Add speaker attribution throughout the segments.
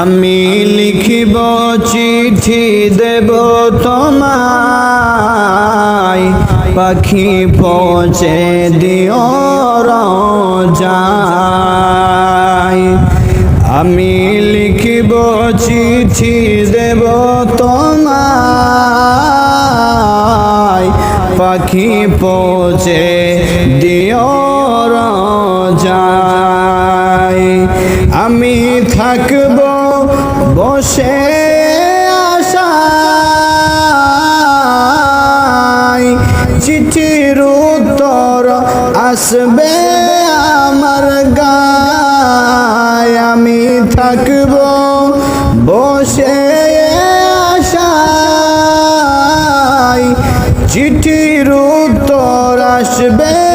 Speaker 1: আমি লিখিব চিঠি দেব তোমায়। পাখি পৌঁছে দিও যায় আমি লিখিব চিঠি দেব তোমায়। পাখি পৌঁছে দিও যায় আমি থাকব বসে আশায় চিঠির উত্তর আসবে আমার গায়। আমি থাকব বসে আশায়। চিঠির উত্তর আসবে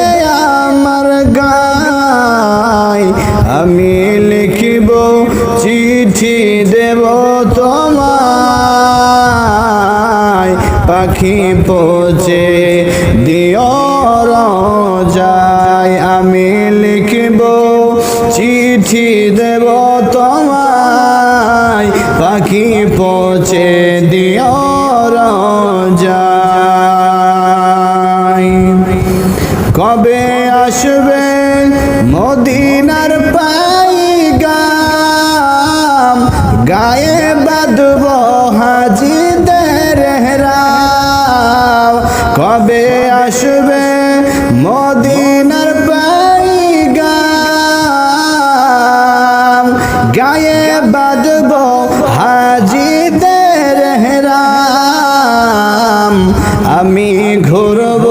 Speaker 1: পাখি পৌঁছে, দিও যায় আমি লিখিব, চিঠি দেব তোমায়। পাখি পৌঁছে, দিও কবে আসবে মদিনার পাইগাম? গায়ে কবে আসবে মদিনার পাইগাম? গায়ে বাঁধব হাজিদের হেরাম। আমি ঘুরব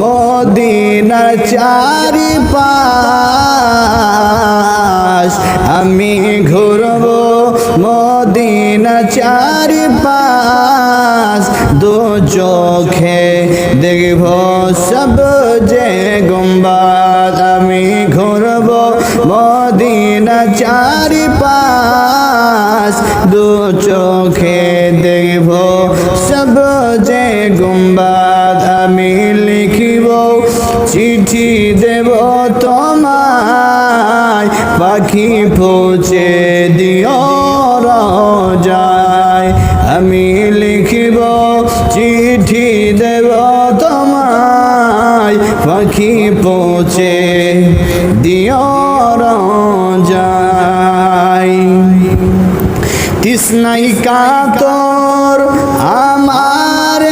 Speaker 1: মদিনার চারি পাশ আমি ঘুরব মদিনা চারি সব যে গুম্বাদ আমি ঘুরব। মদিনা চারি পাশ দু চোখে দেখব, সব যে গুম্বাদ আমি লিখিব। চিঠি দেব তোমায়, পাখি পৌঁছে দিও যায় আমি লিখিব, চিঠি দেব পাখি পৌঁছে দিও যায় তৃষ্ণাই কাতর আমার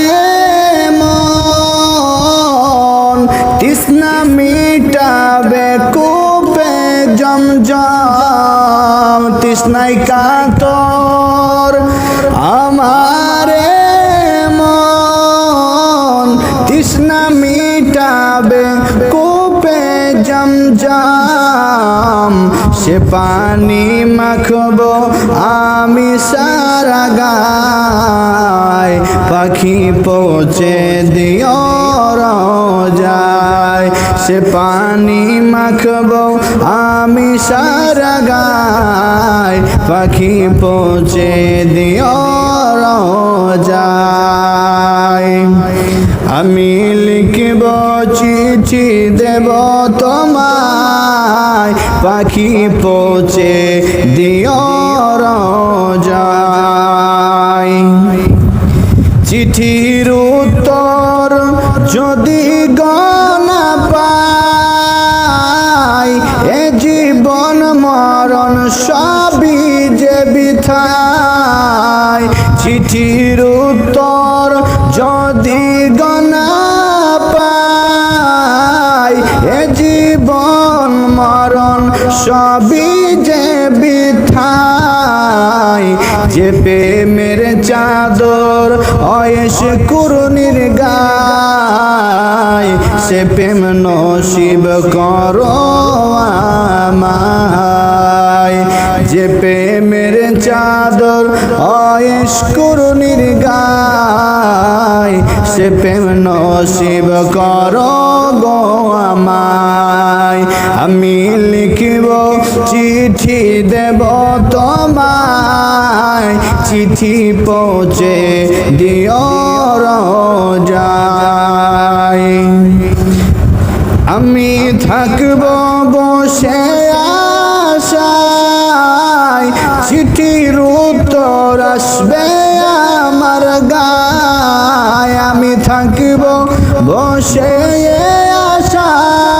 Speaker 1: মন, তৃষ্ণা মিটাবে কূপে জমজম। তৃষ্ণাই কাতর আমার মন, তৃষ্ণা মিটাবে কূপে জমজম, সে পানি মাখবো আমি সারা গায়। পাখি পৌঁছে দিও যায় সে পানি মাখবো আমি সারা গায়। পাখি পৌঁছে দিও যায় আমি তোমায় পাখি পৌঁছে দিও যায় চিঠির উত্তর যদি গনা পাই এ জীবন মরণ সবই যে বিথায়। চিঠির উত্তর যদি গনা সবই যে বিথায়, যে প্রেমের চাদর অয়েস কুরুনির গায়, সে প্রেম নসিব করো আমায়। যে প্রেমের চাদর অয়েস কুরুনির গায়, সে প্রেম নসিব করো গো আমায়। আমি লিখিব চিঠি দেব তোমায়। চিঠি পৌঁছে দিও যায় আমি থাকব বসে আশায়। চিঠির উত্তর আসবে আমার গায়। আমি থাকিব বসে আশায়।